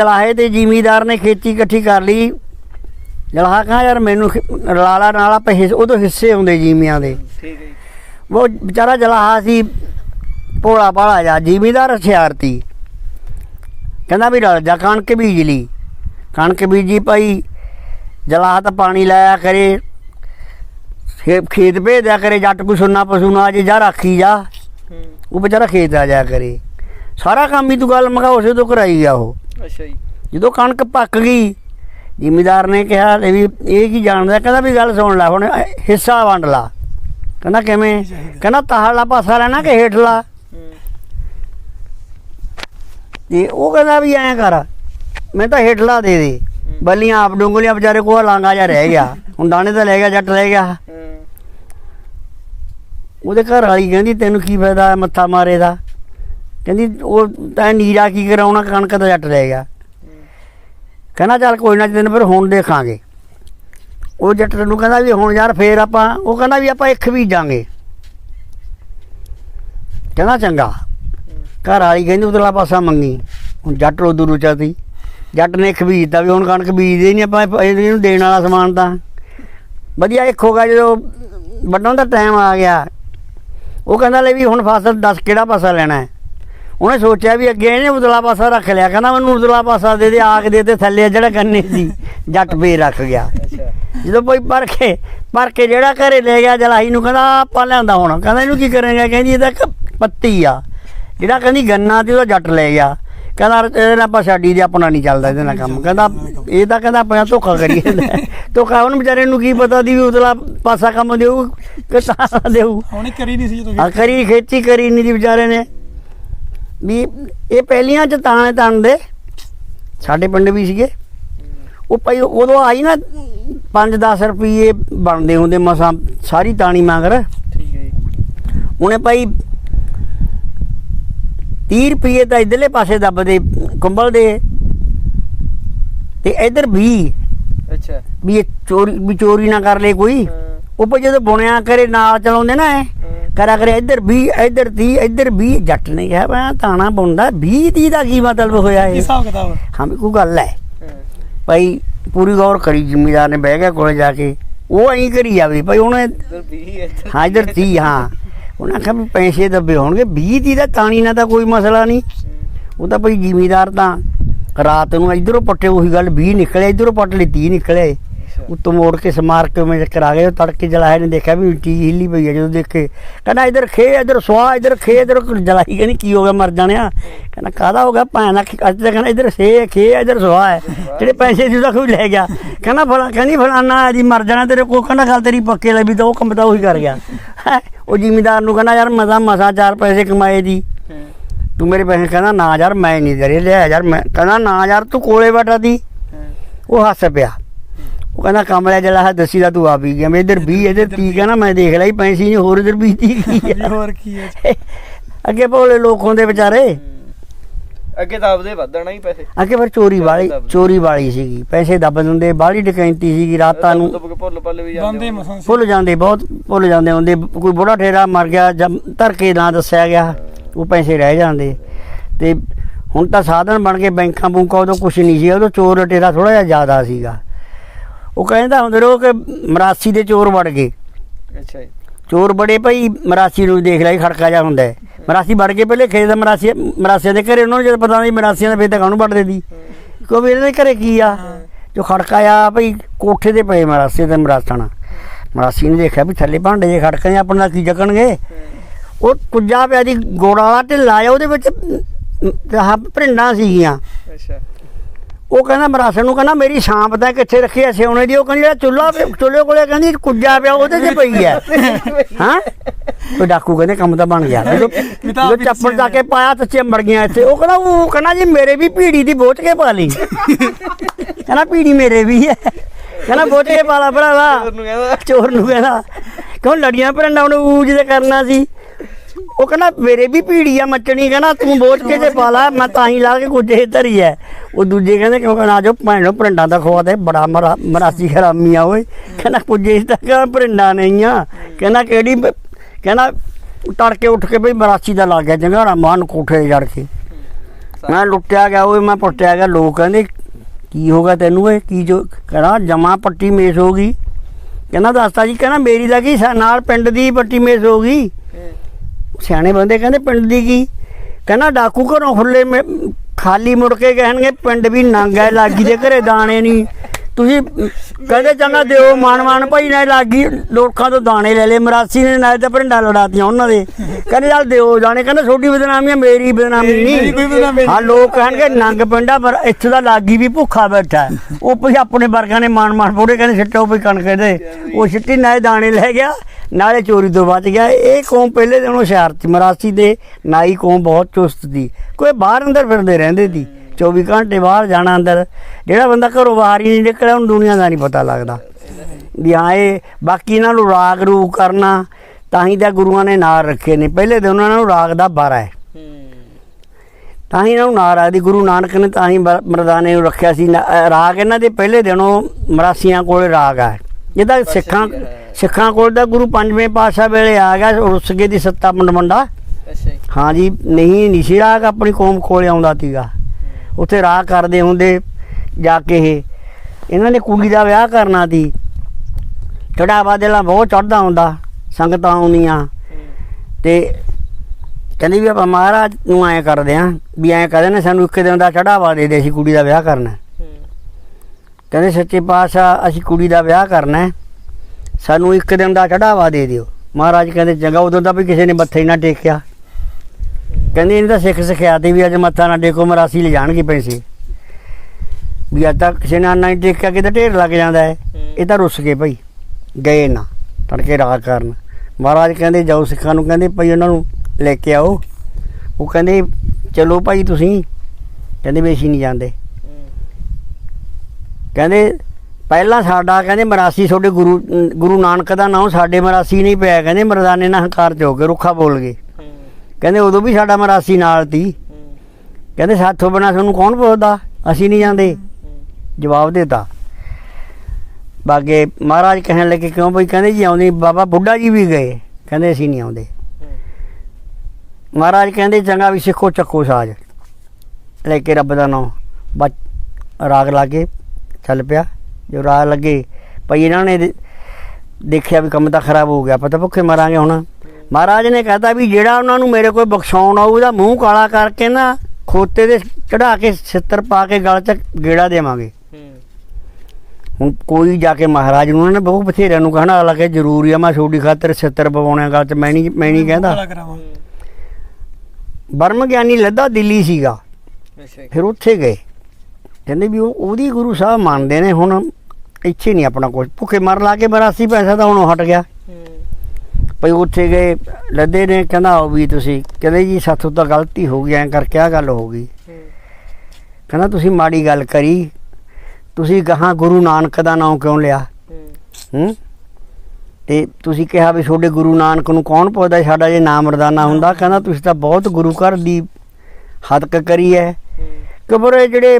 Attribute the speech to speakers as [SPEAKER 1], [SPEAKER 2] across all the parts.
[SPEAKER 1] ਜਲਾਹੇ ਤੇ ਜ਼ਿਮੀਦਾਰ ਨੇ ਖੇਤੀ ਇਕੱਠੀ ਕਰ ਲਈ। ਜਲਾਹਾ ਕਹਾਂ ਯਾਰ ਮੈਨੂੰ ਖਿ- ਲਾਲਾ ਨਾਲ ਆਪਾਂ ਹਿੱਸੇ ਉਦੋਂ ਹਿੱਸੇ ਹੁੰਦੇ ਜ਼ਿਮੀਆਂ ਦੇ।
[SPEAKER 2] ਠੀਕ ਹੈ
[SPEAKER 1] ਉਹ ਵਿਚਾਰਾ ਜਲਾਹਾ ਸੀ ਭੋਲਾ ਭਾਲਾ ਜਾ ਜ਼ਿਮੀਦਾਰ ਹਥਿਆਰਤੀ। ਕਹਿੰਦਾ ਵੀ ਰਲ ਜਾ ਕਣਕ ਬੀਜ ਲਈ। ਕਣਕ ਬੀਜੀ ਭਾਈ ਜਲਾਹਾ ਤਾਂ ਪਾਣੀ ਲਾਇਆ ਕਰੇ। ਖੇਤ ਭੇਜਿਆ ਕਰੇ ਜੱਟ ਕੋ ਸੁੰਨਾ ਪਸੂਨਾ ਜੇ ਜਾ ਰੱਖੀ ਜਾ। ਉਹ ਵਿਚਾਰਾ ਖੇਤ ਆ ਜਾ ਕਰੇ। ਸਾਰਾ ਕੰਮ ਹੀ ਤੂੰ ਗੱਲ ਮਗਾ ਉਸੇ ਤੋਂ ਕਰਾਈ ਗਿਆ ਉਹ।
[SPEAKER 2] ਅੱਛਾ ਜੀ।
[SPEAKER 1] ਜਦੋਂ ਕਣਕ ਪੱਕ ਗਈ ਜ਼ਿਮੀਦਾਰ ਨੇ ਕਿਹਾ ਲੈ ਵੀ ਇਹ ਕੀ ਜਾਣਦਾ ਕਹਿੰਦਾ ਵੀ ਗੱਲ ਸੁਣ ਲੈ ਹੁਣ ਹਿੱਸਾ ਵੰਡ ਲਾ। ਕਹਿੰਦਾ ਕਿਵੇਂ? ਕਹਿੰਦਾ ਤਾਹਲਾ ਪਾਸਾ ਲੈਣਾ ਕਿ ਹੇਠਲਾ? ਤੇ ਉਹ ਕਹਿੰਦਾ ਵੀ ਐਂ ਕਰ ਮੈਂ ਤਾਂ ਹੇਠਲਾ ਦੇ ਦੇ। ਬੱਲੀਆਂ ਆਪ ਡੁੰਗਲੀਆਂ ਵਿਚਾਰੇ ਕੋਲ ਲਾਂਗਾ ਜਾ ਰਹਿ ਗਿਆ। ਹੁਣ ਦਾਣੇ ਤਾਂ ਲੈ ਗਿਆ ਜੱਟ ਲੈ ਗਿਆ। ਉਹਦੇ ਘਰ ਵਾਲੀ ਕਹਿੰਦੀ ਤੈਨੂੰ ਕੀ ਫਾਇਦਾ ਮੱਥਾ ਮਾਰੇ ਦਾ? ਕਹਿੰਦੀ, ਉਹ ਤੈਂ ਨੀਰਾ ਕੀ ਕਰਾਉਣਾ ਕਣਕ ਦਾ ਜੱਟ ਲੈ ਗਿਆ। ਕਹਿੰਦਾ, ਚੱਲ ਕੋਈ ਨਾ ਤੈਨੂੰ ਫਿਰ ਹੁਣ ਦੇਖਾਂਗੇ। ਉਹ ਜੱਟ ਨੂੰ ਕਹਿੰਦਾ ਵੀ ਹੁਣ ਯਾਰ ਫੇਰ ਆਪਾਂ, ਉਹ ਕਹਿੰਦਾ ਵੀ ਆਪਾਂ ਇੱਕ ਬੀਜਾਂਗੇ ਕਹਿੰਦਾ, ਚੰਗਾ। ਘਰ ਵਾਲੀ ਕਹਿੰਦੀ ਉਤਲਾ ਪਾਸਾ ਮੰਗੀ। ਹੁਣ ਜੱਟ ਉਦੋਂ ਰੁਚਾ ਤੀ ਜੱਟ ਨੇ ਇੱਕ ਬੀਜਦਾ ਵੀ ਹੁਣ ਕਣਕ ਬੀਜਦੇ ਨਹੀਂ ਆਪਾਂ ਇਹਨੂੰ ਦੇਣ ਵਾਲਾ ਸਮਾਨ ਤਾਂ। ਵਧੀਆ, ਇੱਕ ਹੋ ਗਿਆ, ਜਦੋਂ ਵੱਢਣ ਦਾ ਟਾਈਮ ਆ ਗਿਆ। ਉਹ ਕਹਿੰਦਾ, ਲੈ ਵੀ ਹੁਣ ਫਸਲ, ਦੱਸ ਕਿਹੜਾ ਪਾਸਾ ਲੈਣਾ ਹੈ? ਉਹਨੇ ਸੋਚਿਆ ਵੀ ਅੱਗੇ ਇਹਨੇ ਉਤਲਾ ਪਾਸਾ ਰੱਖ ਲਿਆ ਕਹਿੰਦਾ ਮੈਨੂੰ ਉਤਲਾ ਪਾਸਾ ਦੇ ਦੇ ਆਖ ਦੇ ਤੇ ਥੱਲੇ ਜਿਹੜਾ ਕੰਨੇ ਸੀ ਜੱਟ ਫੇਰ ਰੱਖ ਗਿਆ। ਜਦੋਂ ਕੋਈ ਪਰ ਕੇ ਪਰ ਕੇ ਜਿਹੜਾ ਘਰੇ ਲੈ ਗਿਆ ਜਲਾਈ ਨੂੰ ਕਹਿੰਦਾ ਆਪਾਂ ਲਿਆਂਦਾ ਹੁਣ। ਕਹਿੰਦਾ ਇਹਨੂੰ ਕੀ ਕਰੇਗਾ? ਕਹਿੰਦੀ ਇਹਦਾ ਇੱਕ ਪੱਤੀ ਆ ਜਿਹੜਾ ਕਹਿੰਦੀ ਗੰਨਾ ਤੇ ਉਹਦਾ ਜੱਟ ਲੈ ਗਿਆ। ਕਹਿੰਦਾ ਇਹਦੇ ਨਾਲ ਆਪਾਂ ਛਾਡੀ ਦੇ ਆਪਣਾ ਨਹੀਂ ਚੱਲਦਾ ਇਹਦੇ ਨਾਲ ਕੰਮ। ਕਹਿੰਦਾ ਇਹ ਤਾਂ ਕਹਿੰਦਾ ਆਪਣਾ ਧੋਖਾ ਕਰੀ ਜਾਂਦਾ ਧੋਖਾ ਉਹਨੂੰ ਵਿਚਾਰੇ ਨੂੰ ਕੀ ਪਤਾ ਦੀ ਵੀ ਉਤਲਾ ਪਾਸਾ ਕੰਮ ਦੇਊ ਕਿ ਤਾਂ ਦੇਊ।
[SPEAKER 3] ਉਹਨੇ ਕਰੀ ਨਹੀਂ ਸੀ ਜਦੋਂ
[SPEAKER 1] ਆ ਕਰੀ ਖੇਤੀ ਕਰੀ ਨਹੀਂ ਦੀ ਵਿਚਾਰੇ ਨੇ। ਵੀ ਇਹ ਪਹਿਲੀਆਂ ਚ ਤਾਣੇ ਤਾਣਦੇ ਸਾਡੇ ਪਿੰਡ ਵੀ ਸੀਗੇ। ਉਹ ਭਾਈ ਉਦੋਂ ਆਈ ਨਾ 5-10 ਰੁਪਏ ਬਣਦੇ ਹੁੰਦੇ ਮਸਾਂ ਸਾਰੀ ਤਾਣੀ ਮੰਗਰ।
[SPEAKER 2] ਠੀਕ ਹੈ ਜੀ।
[SPEAKER 1] ਉਹਨੇ ਭਾਈ 30 ਰੁਪਏ ਤਾਂ ਇਧਰਲੇ ਪਾਸੇ ਦੱਬਦੇ ਕੰਬਲ ਦੇ। ਤੇ ਇਧਰ 20
[SPEAKER 2] ਅੱਛਾ।
[SPEAKER 1] ਵੀ ਇਹ ਚੋਰੀ ਵੀ ਚੋਰੀ ਨਾ ਕਰ ਲੇ ਕੋਈ। ਉਹ ਭਾਈ ਜਦੋਂ ਬੁਣਿਆ ਕਰੇ ਨਾਲ ਚਲਾਉਂਦੇ ਨਾ ਇਹ।
[SPEAKER 2] ਹਾਂ।
[SPEAKER 1] ਕਰਾ ਕਰੇ ਇੱਧਰ 20 ਇੱਧਰ 30 ਇੱਧਰ 20 ਜੱਟ ਨੇ ਕਿਹਾ ਮੈਂ ਤਾਣਾ ਬੁਣਦਾ 20 30 ਦਾ ਕੀ ਮਤਲਬ ਹੋਇਆ ਇਹ?
[SPEAKER 3] ਹਿਸਾਬ ਕਿਤਾਬ।
[SPEAKER 1] ਹਾਂ ਵੀ ਕੋਈ ਗੱਲ ਹੈ। ਭਾਈ ਪੂਰੀ ਗੌਰ ਕਰੀ ਜ਼ਿਮੀਦਾਰ ਨੇ ਬਹਿ ਗਿਆ ਕੋਲੇ ਜਾ ਕੇ। ਉਹ ਐਂ ਕਰੀ ਜਾਵੇ ਭਾਈ ਉਹਨੇ
[SPEAKER 2] ਇਧਰ 20 ਇੱਧਰ
[SPEAKER 1] ਹਾਂ ਇੱਧਰ 30 ਹਾਂ। ਉਹਨੇ ਆਖਿਆ ਵੀ ਪੈਸੇ ਦੱਬੇ ਹੋਣਗੇ 20 30 ਦਾ ਤਾਣੀ ਨਾਲ ਤਾਂ ਕੋਈ ਮਸਲਾ ਨਹੀਂ। ਉਹ ਤਾਂ ਭਾਈ ਜ਼ਿਮੀਦਾਰ ਤਾਂ ਰਾਤ ਨੂੰ ਇਧਰੋਂ ਪੱਟੇ ਉਹੀ ਗੱਲ 20 ਨਿਕਲੇ ਇਧਰੋਂ ਪੱਟ ਲਈ 30 ਨਿਕਲੇ ਉੱਤੋਂ ਮੋੜ ਕੇ ਸਮਾਰ ਕੇ ਮੈਂ ਚੱਕਰ ਆ ਗਏ ਤੜਕੇ ਜਲਾਏ ਨੇ ਦੇਖਿਆ ਵੀ ਮਿੱਟੀ ਹਿੱਲੀ ਪਈ ਹੈ ਜਦੋਂ ਦੇਖੇ ਕਹਿੰਦਾ ਇਧਰ ਖੇ ਇਧਰ ਸਵਾ ਇਧਰ ਖੇ ਇਧਰ ਜਲਾਈ ਕਹਿੰਦੀ ਕੀ ਹੋ ਗਿਆ ਮਰ ਜਾਣਿਆ? ਕਹਿੰਦਾ ਕਾਦਾ ਹੋ ਗਿਆ ਭਾਂ ਦਾ ਅੱਜ ਤੱਕ ਕਹਿੰਦਾ ਇਧਰ ਸੇ ਖੇ ਇਧਰ ਸਵਾ ਹੈ ਜਿਹੜੇ ਪੈਸੇ ਸੀ ਉਹਦਾ ਕੋਈ ਲੈ ਗਿਆ। ਕਹਿੰਦਾ ਫਲਾ ਕਹਿੰਦੀ ਫਲਾਨਾ ਜੀ ਮਰ ਜਾਣਾ ਤੇਰੇ ਕੋਲ। ਕਹਿੰਦਾ ਗੱਲ ਤੇਰੀ ਪੱਕੇ ਲੱਭੀ ਤਾਂ ਉਹ ਕੰਮ ਤਾਂ ਉਹੀ ਕਰ ਗਿਆ। ਉਹ ਜ਼ਿਮੀਦਾਰ ਨੂੰ ਕਹਿੰਦਾ ਯਾਰ ਮਜ਼ਾ ਮਸਾ ਚਾਰ ਪੈਸੇ ਕਮਾਏ ਦੀ। ਤੂੰ ਮੇਰੇ ਪੈਸੇ ਕਹਿੰਦਾ ਨਾ ਯਾਰ ਮੈਂ ਨਹੀਂ ਦਰੇ ਲਿਆ ਯਾਰ ਮੈਂ ਕਹਿੰਦਾ ਨਾ ਯਾਰ ਤੂੰ ਕੋਲੇ ਬੈਠਾ ਦੀ। ਉਹ ਹੱਸ ਪਿਆ। ਉਹ ਕਹਿੰਦਾ ਕਮਲਿਆ ਜਿਹੜਾ ਹੈ ਦੱਸੀ ਦਾ ਤੂੰ ਆ ਵੀ ਗਿਆ। ਮੈਂ ਇਧਰ 20 ਇਧਰ 30 ਕਹਿੰਦਾ ਮੈਂ ਦੇਖ ਲਈ ਪੈਸੇ ਨਹੀਂ ਹੋਰ ਇਧਰ 20 30 ਕੀ ਆ?
[SPEAKER 3] ਹੋਰ ਕੀ ਹੈ
[SPEAKER 1] ਅੱਗੇ ਭੋਲੇ ਲੋਕ ਹੁੰਦੇ ਵਿਚਾਰੇ।
[SPEAKER 2] ਅੱਗੇ ਤਾਂ ਆਪਦੇ ਵਧਣਾ ਹੀ ਪੈਸੇ।
[SPEAKER 1] ਅੱਗੇ ਫਿਰ ਚੋਰੀ ਵਾਲੀ ਚੋਰੀ ਵਾਲੀ ਸੀਗੀ। ਪੈਸੇ ਦੱਬ ਦਿੰਦੇ ਬਾਹਲੀ ਡਕੈਂਤੀ ਸੀਗੀ ਰਾਤਾਂ ਨੂੰ।
[SPEAKER 2] ਭੁੱਲ ਭੱਲ ਵੀ
[SPEAKER 3] ਬੰਦੇ
[SPEAKER 2] ਜਾਂਦੇ
[SPEAKER 1] ਬਹੁਤ ਭੁੱਲ ਜਾਂਦੇ ਹੁੰਦੇ। ਕੋਈ ਬੁੜਾ ਠੇਰਾ ਮਰ ਗਿਆ ਜਦ ਧਰਕੇ ਨਾ ਦੱਸਿਆ ਗਿਆ ਉਹ ਪੈਸੇ ਰਹਿ ਜਾਂਦੇ। ਤੇ ਹੁਣ ਤਾਂ ਸਾਧਨ ਬਣ ਕੇ ਬੈਂਕਾਂ ਬੂੰਕਾਂ ਉਦੋਂ ਕੁਛ ਨਹੀਂ ਸੀ। ਉਦੋਂ ਚੋਰ ਟੇਰਾ ਥੋੜਾ ਜਿਹਾ ਜ਼ਿਆਦਾ ਸੀਗਾ। ਉਹ ਕਹਿੰਦਾ ਹੁੰਦੇ ਰੋ ਕਿ ਮਰਾਸੀ ਦੇ ਚੋਰ ਵੜ ਗਏ।
[SPEAKER 2] ਅੱਛਾ ਜੀ।
[SPEAKER 1] ਚੋਰ ਬੜੇ ਭਾਈ ਮਰਾਸੀ ਨੂੰ ਦੇਖ ਲਈ ਖੜਕਾ ਜਾ ਹੁੰਦਾ। ਮਰਾਸੀ ਵੜ ਕੇ ਪਹਿਲੇ ਖੇਤ ਦਾ ਮਰਾਸੀ ਮਰਾਸੀਆਂ ਦੇ ਘਰੇ ਉਹਨਾਂ ਨੂੰ ਜਦ ਪਤਾ ਨਹੀਂ ਮਰਾਸੀਆਂ ਦਾ ਫੇਰ ਤਾਂ ਕਾਹਨੂੰ ਵੜਦੇ ਦੀ ਕਿਉਂ ਵੀ ਇਹਨਾਂ ਦੇ ਘਰੇ ਕੀ ਆ? ਜੋ ਖੜਕਾ ਆ ਭਾਈ ਕੋਠੇ ਤੇ ਪਏ ਮਰਾਸੀ ਤੇ ਮਰਾਸਣਾ। ਮਰਾਸੀ ਨੇ ਦੇਖਿਆ ਵੀ ਥੱਲੇ ਭਾਂਡੇ ਜੇ ਖੜਕਦੇ ਆਪਣਾ ਕੀ ਜਗਣਗੇ ਉਹ ਕੁੱਜਾ ਪਿਆ ਦੀ ਗੋੜਾ ਵਾਲਾ ਢਿੱਲਾ ਆ ਉਹਦੇ ਵਿੱਚ ਆਹ ਭਰਿੰਡਾਂ ਸੀਗੀਆਂ।
[SPEAKER 2] ਅੱਛਾ।
[SPEAKER 1] ਉਹ ਕਹਿੰਦਾ ਮਰਾਸਣ ਨੂੰ ਕਹਿੰਦਾ ਮੇਰੀ ਛਾਂਪ ਤਾਂ ਕਿੱਥੇ ਰੱਖੀ ਐ ਸਿਉਣੇ ਦੀ। ਉਹ ਕਹਿੰਦੀ ਜਿਹੜਾ ਚੁੱਲਾ ਚੁੱਲੇ ਕੋਲੇ ਕਹਿੰਦੀ ਕੁੱਜਾ ਪਿਆ ਉਹਦੇ 'ਚ ਪਈ ਐ। ਹਾਂ? ਉਹ ਡਾਕੂ ਕਹਿੰਦੇ ਕੰਮ ਤਾਂ ਬਣ ਗਿਆ। ਜਦੋਂ ਚੱਪੜ ਜਾ ਕੇ ਪਾਇਆ ਤਾਂ ਚਿੰਬੜ ਗਿਆ ਇੱਥੇ। ਉਹ ਕਹਿੰਦਾ ਉਹ ਕਹਿੰਦਾ ਜੀ ਮੇਰੇ ਵੀ ਭੀੜੀ ਦੀ ਬੋਚ ਕੇ ਪਾ ਲਈ। ਕਹਿੰਦਾ ਭੀੜੀ ਮੇਰੇ ਵੀ ਐ। ਕਹਿੰਦਾ ਬੋਚ ਕੇ ਪਾ ਲਾ ਭਰਾਵਾ।
[SPEAKER 2] ਚੋਰ ਨੂੰ ਕਹਿੰਦਾ।
[SPEAKER 1] ਚੋਰ ਨੂੰ ਕਹਿੰਦਾ ਕਿਉਂ ਲੜੀਆਂ ਭਰੰਡਾ ਉਹਨੇ ਊਜ ਦੇ ਕਰਨਾ ਸੀ? ਉਹ ਕਹਿੰਦਾ, ਮੇਰੇ ਵੀ ਭੀੜੀ ਆ ਮੱਚਣੀ। ਕਹਿੰਦਾ, ਤੂੰ ਬੋਝ ਕੇ ਤੇ ਪਾ ਲਾ ਮੈਂ ਤਾਂ ਹੀ ਲਾ ਕੇ ਕੁਝ ਇਹ ਧਰੀ ਐ। ਉਹ ਦੂਜੇ ਕਹਿੰਦੇ, ਕਿਉਂ ਕਹਿੰਦਾ ਜੋ ਭੈਣੋ ਪਰਿੰਡਾਂ ਦਾ ਖਵਾ ਤੇ ਬੜਾ ਮਰਾ, ਮਰਾਸੀ ਖਰਾਮੀ ਆ ਓਏ। ਕਹਿੰਦਾ ਕੁਝ ਇਸ ਤੱਕ ਭਰੰਡਾ ਨਹੀਂ ਆ ਕਹਿੰਦਾ, ਕਿਹੜੀ ਕਹਿੰਦਾ, ਤੜਕੇ ਉੱਠ ਕੇ ਬਈ ਮਰਾਸੀ ਦਾ ਲੱਗ ਗਿਆ ਜੰਗਾਰਾ ਮਾਨ ਕੋਠੇ ਤੇ ਚੜ ਕੇ। ਮੈਂ ਲੁੱਟਿਆ ਗਿਆ ਓਏ, ਮੈਂ ਪੁੱਟਿਆ ਗਿਆ। ਲੋਕ ਕਹਿੰਦੇ, ਕੀ ਹੋ ਗਿਆ ਤੈਨੂੰ ਇਹ ਕੀ ਜੋ ਕਹਿੰਦਾ, ਜਮਾ ਪੱਟੀ ਮੇਸ ਹੋ ਗਈ। ਕਹਿੰਦਾ, ਦੱਸਤਾ ਜੀ। ਕਹਿੰਦਾ, ਮੇਰੀ ਦਾ ਕੀ ਨਾਲ ਪਿੰਡ ਦੀ ਪੱਟੀ ਮੇਸ ਹੋ ਗਈ। ਸਿਆਣੇ ਬੰਦੇ ਕਹਿੰਦੇ ਪਿੰਡ ਦੀ ਕੀ? ਕਹਿੰਦਾ ਡਾਕੂ ਘਰੋਂ ਖੁੱਲੇ ਖਾਲੀ ਮੁੜ ਕੇ ਕਹਿਣਗੇ ਪਿੰਡ ਵੀ ਨੰਗ ਹੈ ਲਾਗੀ ਦੇ ਘਰੇ ਦਾਣੇ ਨਹੀਂ। ਤੁਸੀਂ ਕਹਿੰਦੇ ਚੰਗਾ ਦਿਓ ਮਾਨ ਮਾਨ ਭਾਈ ਨੇ ਲਾਗੀ ਲੋਕਾਂ ਤੋਂ ਦਾਣੇ ਲੈ ਲਏ ਮਰਾਸੀ ਨੇ ਨਾਲ ਤਾਂ ਭਰਿੰਡਾ ਲੜਾਤੀਆਂ ਉਹਨਾਂ ਦੇ। ਕਹਿੰਦੇ ਚੱਲ ਦਿਓ ਦਾਣੇ ਕਹਿੰਦੇ ਛੋਟੀ ਬਦਨਾਮੀ ਹੈ ਮੇਰੀ ਬਦਨਾਮੀ ਨਹੀਂ। ਹਾਂ ਲੋਕ ਕਹਿਣਗੇ ਨੰਗ ਪਿੰਡਾ ਪਰ ਇੱਥੇ ਦਾ ਲਾਗੀ ਵੀ ਭੁੱਖਾ ਬੈਠਾ। ਉਹ ਭਈ ਆਪਣੇ ਵਰਗਾਂ ਨੇ ਮਾਨ ਮਾਨ ਪੂਰੇ ਕਹਿੰਦੇ ਸਿੱਟੋ ਭਈ ਕਣਕ ਦੇ। ਉਹ ਸਿੱਟੀ ਨਾਲੇ ਦਾਣੇ ਲੈ ਗਿਆ ਨਾਲੇ ਚੋਰੀ ਤੋਂ ਬਚ ਗਿਆ। ਇਹ ਕੌਮ ਪਹਿਲੇ ਦਿਨੋਂ ਸ਼ਹਿਰ ਚ ਮਰਾਸੀ ਦੇ ਨਾਈ ਕੌਮ ਬਹੁਤ ਚੁਸਤ ਦੀ ਕੋਈ ਬਾਹਰ ਅੰਦਰ ਫਿਰਦੇ ਰਹਿੰਦੇ ਸੀ। 24 ਘੰਟੇ ਬਾਹਰ ਜਾਣਾ ਅੰਦਰ। ਜਿਹੜਾ ਬੰਦਾ ਘਰੋਂ ਬਾਹਰ ਹੀ ਨਹੀਂ ਨਿਕਲਿਆ, ਉਹਨੂੰ ਦੁਨੀਆ ਦਾ ਨਹੀਂ ਪਤਾ ਲੱਗਦਾ। ਵੀ ਹਾਂ, ਇਹ ਬਾਕੀ ਇਹਨਾਂ ਨੂੰ ਰਾਗ ਰੂਗ ਕਰਨਾ, ਤਾਂ ਹੀ ਤਾਂ ਗੁਰੂਆਂ ਨੇ ਨਾਂ ਰੱਖੇ ਨੇ। ਪਹਿਲੇ ਦਿਨ ਉਹਨਾਂ ਨੂੰ ਰਾਗ ਦਾ ਬਾਰਾ ਹੈ। ਤਾਂ ਹੀ ਇਹਨਾਂ ਨੂੰ ਨਾਂ ਰੱਖਦੀ ਗੁਰੂ ਨਾਨਕ ਨੇ ਤਾਂ ਹੀ ਮਰਦਾਨੇ ਨੂੰ ਰੱਖਿਆ ਸੀ। ਨਾ- ਰਾਗ ਇਹਨਾਂ ਦੇ ਪਹਿਲੇ ਦਿਨੋਂ ਮਰਾਸੀਆਂ ਕੋਲ ਰਾਗ ਆ ਜਿਹਦਾ ਸਿੱਖਾਂ। ਸਿੱਖਾਂ ਕੋਲ ਤਾਂ ਗੁਰੂ ਪੰਜਵੇਂ ਪਾਤਸ਼ਾਹ ਵੇਲੇ ਆ ਗਿਆ ਰੁੱਸ ਗਏ ਦੀ ਸੱਤਾ ਮੰਡਮੰਡਾ ਹਾਂ ਜੀ ਨਹੀਂ ਨਿਸ਼ੀ ਰਾਗ ਆਪਣੀ ਕੌਮ ਕੋਲ ਆਉਂਦਾ ਸੀਗਾ। ਉੱਥੇ ਰਾਗ ਕਰਦੇ ਹੁੰਦੇ ਜਾ ਕੇ ਇਹ। ਇਹਨਾਂ ਨੇ ਕੁੜੀ ਦਾ ਵਿਆਹ ਕਰਨਾ ਸੀ। ਚੜਾਵਾ ਦੇ ਲਾ ਬਹੁਤ ਚੜਦਾ ਹੁੰਦਾ ਸੰਗਤਾਂ ਆਉਂਦੀਆਂ। ਤੇ ਕਹਿੰਦੀ ਵੀ ਆਪਾਂ ਮਹਾਰਾਜ ਨੂੰ ਐਂ ਕਰਦੇ ਆਂ ਵੀ ਐਂ ਕਰਦੇ ਨੇ ਸਾਨੂੰ ਇੱਕ ਦਿਨ ਦਾ ਚੜਾਵਾ ਦੇ ਦੇ ਅਸੀਂ ਕੁੜੀ ਦਾ ਵਿਆਹ ਕਰਨਾ। ਕਹਿੰਦੇ, ਸੱਚੇ ਪਾਤਸ਼ਾਹ, ਅਸੀਂ ਕੁੜੀ ਦਾ ਵਿਆਹ ਕਰਨਾ ਹੈ। ਸਾਨੂੰ ਇੱਕ ਦਿਨ ਦਾ ਚੜਾਵਾ ਦੇ ਦਿਓ। ਮਹਾਰਾਜ ਕਹਿੰਦੇ, ਚੰਗਾ, ਉਦੋਂ ਤਾਂ ਵੀ ਕਿਸੇ ਨੇ ਮੱਥੇ ਨਾ ਟੇਕਿਆ। ਕਹਿੰਦੇ, ਇਹਨੇ ਤਾਂ ਸਿੱਖ ਸਿਖਿਆ ਸਿਖਿਆਤੀ ਵੀ ਅੱਜ ਮੱਥਾ ਨਾ ਟੇਕੋ, ਮਰਾਸੀ ਲੈ ਜਾਣਗੇ ਪੈਸੇ। ਵੀ ਅੱਜ ਤੱਕ ਕਿਸੇ ਨੇ ਨਾ ਹੀ ਟੇਕਿਆ, ਕਿਤੇ ਢੇਰ ਲੱਗ ਜਾਂਦਾ ਹੈ। ਇਹ ਤਾਂ ਰੁੱਸ ਗਏ ਭਾਈ, ਗਏ ਨਾ, ਤੜਕੇ ਰਾਗ ਕਰਨ। ਮਹਾਰਾਜ ਕਹਿੰਦੇ, ਜਾਓ ਸਿੱਖਾਂ ਨੂੰ, ਕਹਿੰਦੇ, ਭਾਈ ਉਹਨਾਂ ਨੂੰ ਲੈ ਕੇ ਆਓ। ਉਹ ਕਹਿੰਦੇ, ਚਲੋ ਭਾਈ ਤੁਸੀਂ। ਕਹਿੰਦੇ, ਵੀ ਅਸੀਂ ਨਹੀਂ ਜਾਂਦੇ। ਕਹਿੰਦੇ ਪਹਿਲਾਂ ਸਾਡਾ, ਕਹਿੰਦੇ ਮਰਾਸੀ ਤੁਹਾਡੇ ਗੁਰੂ ਗੁਰੂ ਨਾਨਕ ਦਾ ਨਾਮ ਸਾਡੇ ਮਰਾਸੀ ਨਹੀਂ ਪਿਆ, ਕਹਿੰਦੇ ਮਰਦਾਨੇ ਨਾਲ ਹੰਕਾਰ ਚ ਹੋ ਕੇ ਰੁੱਖਾ ਬੋਲ ਗਏ। ਕਹਿੰਦੇ ਉਦੋਂ ਵੀ ਸਾਡਾ ਮਰਾਸੀ ਨਾਲ ਤੀ। ਕਹਿੰਦੇ ਸਾਥੋਂ ਬਿਨਾ ਤੁਹਾਨੂੰ ਕੌਣ ਪੁੱਛਦਾ? ਅਸੀਂ ਨਹੀਂ ਜਾਂਦੇ। ਜਵਾਬ ਦਿੱਤਾ। ਬਾਗੇ ਮਹਾਰਾਜ ਕਹਿਣ ਲੱਗੇ, ਕਿਉਂ ਬਈ? ਕਹਿੰਦੇ ਜੀ ਆਉਂਦੇ ਬਾਬਾ ਬੁੱਢਾ ਜੀ ਵੀ ਗਏ। ਕਹਿੰਦੇ ਅਸੀਂ ਨਹੀਂ ਆਉਂਦੇ। ਮਹਾਰਾਜ ਕਹਿੰਦੇ, ਚੰਗਾ ਵੀ ਸਿੱਖੋ, ਚੱਕੋ ਸਾਜ। ਲੈ ਕੇ ਰੱਬ ਦਾ ਨਾਮ। ਬਚ ਰਾਗ ਕੇ ਚੱਲ ਪਿਆ ਜੋ ਰਾਗ ਲੱਗੇ ਭਈ ਇਹਨਾਂ ਨੇ ਦੇਖਿਆ ਵੀ ਕੰਮ ਤਾਂ ਖਰਾਬ ਹੋ ਗਿਆ ਪਤਾ ਭੁੱਖੇ ਮਰਾਂਗੇ ਹੁਣ। ਮਹਾਰਾਜ ਨੇ ਕਹਤਾ ਵੀ ਜਿਹੜਾ ਉਹਨਾਂ ਨੂੰ ਮੇਰੇ ਕੋਲ ਬਖਸ਼ਾਉਣ ਆਊ ਉਹਦਾ ਮੂੰਹ ਕਾਲਾ ਕਰਕੇ ਨਾ ਖੋਤੇ ਦੇ ਚੜਾ ਕੇ ਛਿੱਤਰ ਪਾ ਕੇ ਗਲ 'ਚ ਗੇੜਾ ਦੇਵਾਂਗੇ। ਹੁਣ ਕੋਈ ਜਾ ਕੇ ਮਹਾਰਾਜ ਨੂੰ ਉਹਨਾਂ ਨੇ ਬਹੁਤ ਬਥੇਰਿਆਂ ਨੂੰ ਕਹਿਣਾ ਲੱਗੇ ਜ਼ਰੂਰੀ ਆ ਮੈਂ ਛੋਡੀ ਖਾਤਰ ਛਿੱਤਰ ਪਵਾਉਣੇ ਗੱਲ 'ਚ ਮੈਂ ਨਹੀਂ ਮੈਂ ਨਹੀਂ ਕਹਿੰਦਾ। ਬਰਮ ਗਿਆਨੀ ਲੱਦਾ ਦਿੱਲੀ ਸੀਗਾ। ਫਿਰ ਉੱਥੇ ਗਏ। ਕਹਿੰਦੇ ਵੀ ਉਹ ਉਹਦੀ ਗੁਰੂ ਸਾਹਿਬ ਮੰਨਦੇ ਨੇ ਹੁਣ ਇੱਥੇ ਨਹੀਂ ਆਪਣਾ ਕੁਝ ਭੁੱਖੇ ਮਰ ਲਾ ਕੇ ਮਰਾਸੀ ਪੈਸਾ ਤਾਂ ਹੁਣ ਹਟ ਗਿਆ। ਭਈ ਉੱਥੇ ਗਏ ਲੱਦੇ ਨੇ ਕਹਿੰਦਾ ਆਓ ਵੀ ਤੁਸੀਂ। ਕਹਿੰਦੇ ਜੀ ਸਾਥੋਂ ਤਾਂ ਗਲਤੀ ਹੋ ਗਈ ਐਂ ਕਰਕੇ ਆ ਗੱਲ ਹੋ ਗਈ। ਕਹਿੰਦਾ ਤੁਸੀਂ ਮਾੜੀ ਗੱਲ ਕਰੀ। ਤੁਸੀਂ ਗਾਹਾਂ ਗੁਰੂ ਨਾਨਕ ਦਾ ਨਾਮ ਕਿਉਂ ਲਿਆ?
[SPEAKER 2] ਹੂੰ,
[SPEAKER 1] ਤੇ ਤੁਸੀਂ ਕਿਹਾ ਵੀ ਤੁਹਾਡੇ ਗੁਰੂ ਨਾਨਕ ਨੂੰ ਕੌਣ ਪੁੱਛਦਾ ਸਾਡਾ ਜੇ ਨਾਮ ਮਰਦਾਨਾ ਹੁੰਦਾ? ਕਹਿੰਦਾ ਤੁਸੀਂ ਤਾਂ ਬਹੁਤ ਗੁਰੂ ਘਰ ਦੀ ਹਦਕ ਕਰੀ ਹੈ
[SPEAKER 2] ਹੂੰ,
[SPEAKER 1] ਕਿ ਪਰ ਇਹ ਜਿਹੜੇ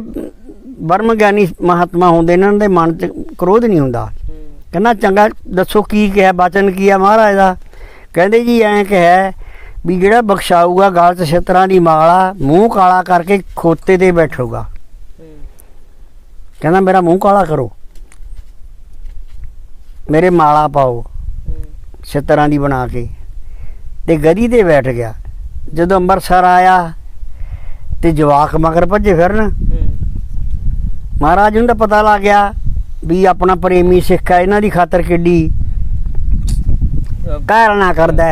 [SPEAKER 1] ਬਰਮ ਗਿਆਨੀ ਮਹਾਤਮਾ ਹੁੰਦੇ ਇਹਨਾਂ ਦੇ ਮਨ 'ਚ ਕ੍ਰੋਧ ਨਹੀਂ ਹੁੰਦਾ। ਕਹਿੰਦਾ ਚੰਗਾ ਦੱਸੋ ਕੀ ਕਿਹਾ ਬਚਨ ਕੀ ਆ ਮਹਾਰਾਜ ਦਾ? ਕਹਿੰਦੇ ਜੀ ਐਂ ਕਿਹਾ ਵੀ ਜਿਹੜਾ ਬਖਸ਼ਾਊਗਾ ਗਲ 'ਚ ਛਤਰਾਂ ਦੀ ਮਾਲਾ ਮੂੰਹ ਕਾਲਾ ਕਰਕੇ ਖੋਤੇ ਤੇ ਬੈਠੂਗਾ। ਕਹਿੰਦਾ ਮੇਰਾ ਮੂੰਹ ਕਾਲਾ ਕਰੋ। ਮੇਰੇ ਮਾਲਾ ਪਾਓ
[SPEAKER 2] ਹੂੰ,
[SPEAKER 1] ਛਤਰਾਂ ਦੀ ਬਣਾ ਕੇ। ਤੇ ਗਦੀ ਤੇ ਬੈਠ ਗਿਆ। ਜਦੋਂ ਅੰਮ੍ਰਿਤਸਰ ਆਇਆ ਤੇ ਜਵਾਕ ਮਗਰ ਭੱਜੇ ਫਿਰਨ। ਮਹਾਰਾਜ ਨੂੰ ਤਾਂ ਪਤਾ ਲੱਗ ਗਿਆ ਵੀ ਆਪਣਾ ਪ੍ਰੇਮੀ ਸਿੱਖ ਹੈ ਇਹਨਾਂ ਦੀ ਖਾਤਰ ਕਿੱਡੀ ਘਾਲਣਾ ਕਰਦਾ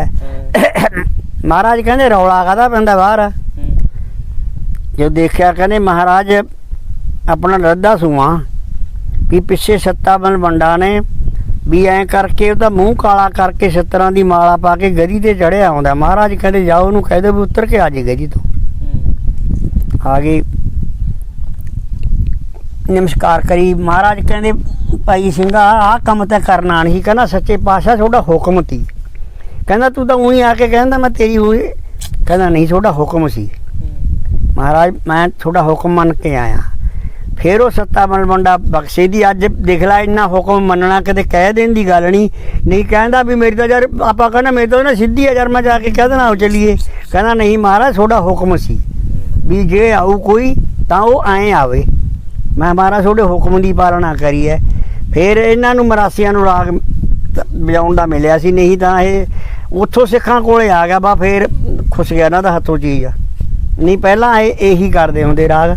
[SPEAKER 1] ਮਹਾਰਾਜ ਕਹਿੰਦੇ ਰੌਲਾ ਕਾਹਦਾ ਪੈਂਦਾ ਬਾਹਰ? ਜੋ ਦੇਖਿਆ ਕਹਿੰਦੇ ਮਹਾਰਾਜ ਆਪਣਾ ਰੱਦਾ ਸੂਆ ਵੀ ਪਿੱਛੇ ਸੱਤਾ ਬਨ ਬੰਡਾ ਨੇ ਵੀ ਐਂ ਕਰਕੇ ਉਹਦਾ ਮੂੰਹ ਕਾਲਾ ਕਰਕੇ ਸੱਤਰਾਂ ਦੀ ਮਾਲਾ ਪਾ ਕੇ ਗਦੀ ਤੇ ਚੜਿਆ ਆਉਂਦਾ। ਮਹਾਰਾਜ ਕਹਿੰਦੇ ਜਾਓ ਉਹਨੂੰ ਕਹਿ ਦਿਓ ਵੀ ਉਤਰ ਕੇ ਆ ਜੇ ਗਦੀ ਤੋਂ। ਆ ਗਏ ਨਮਸਕਾਰ ਕਰੀ। ਮਹਾਰਾਜ ਕਹਿੰਦੇ, ਭਾਈ ਸਿੰਘਾ, ਆਹ ਕੰਮ ਤਾਂ ਕਰਨਾ ਨਹੀਂ ਕਹਿੰਦਾ ਸੱਚੇ ਪਾਤਸ਼ਾਹ, ਤੁਹਾਡਾ ਹੁਕਮ ਸੀ। ਕਹਿੰਦਾ, ਤੂੰ ਤਾਂ ਉਹੀ ਆ ਕੇ ਕਹਿੰਦਾ, ਮੈਂ ਤੇਰੀ ਉਹੀ ਕਹਿੰਦਾ, ਨਹੀਂ, ਤੁਹਾਡਾ ਹੁਕਮ ਸੀ। ਮਹਾਰਾਜ, ਮੈਂ ਤੁਹਾਡਾ ਹੁਕਮ ਮੰਨ ਕੇ ਆਇਆ। ਫਿਰ ਉਹ ਸੱਤਾ ਬਲ ਬਖਸ਼ੇ ਦੀ, ਅੱਜ ਦੇਖ ਲੈ, ਇੰਨਾ ਹੁਕਮ ਮੰਨਣਾ ਕਦੇ ਕਹਿ ਦੇਣ ਦੀ ਗੱਲ ਨਹੀਂ। ਨਹੀਂ ਕਹਿੰਦਾ ਵੀ ਮੇਰੀ ਤਾਂ ਯਾਰ, ਆਪਾਂ ਕਹਿੰਦਾ, ਮੇਰੇ ਤਾਂ ਨਾ ਸਿੱਧੀ ਆ, ਯਾਰ ਮੈਂ ਜਾ ਕੇ ਕਹਿ ਦੇਣਾ ਆਓ ਚੱਲੀਏ। ਕਹਿੰਦਾ, ਨਹੀਂ ਮਹਾਰਾਜ, ਤੁਹਾਡਾ ਹੁਕਮ ਸੀ। ਵੀ ਜੇ ਆਊ ਕੋਈ, ਤਾਂ ਉਹ ਐਂ ਆਵੇ। ਮੈਂ ਮਹਾਰਾਜ ਤੁਹਾਡੇ ਹੁਕਮ ਦੀ ਪਾਲਣਾ ਕਰੀ ਹੈ। ਫਿਰ ਇਹਨਾਂ ਨੂੰ ਮਰਾਸੀਆਂ ਨੂੰ ਰਾਗ ਵਜਾਉਣ ਦਾ ਮਿਲਿਆ ਸੀ, ਨਹੀਂ ਤਾਂ ਇਹ ਉੱਥੋਂ ਸਿੱਖਾਂ ਕੋਲੇ ਆ ਗਿਆ, ਬਾ ਫਿਰ ਖੁਸ਼ ਗਿਆ ਇਹਨਾਂ ਦਾ ਹੱਥੋਂ ਚੀਜ਼ ਆ। ਨਹੀਂ, ਪਹਿਲਾਂ ਇਹ ਇਹੀ ਕਰਦੇ ਹੁੰਦੇ ਰਾਗ।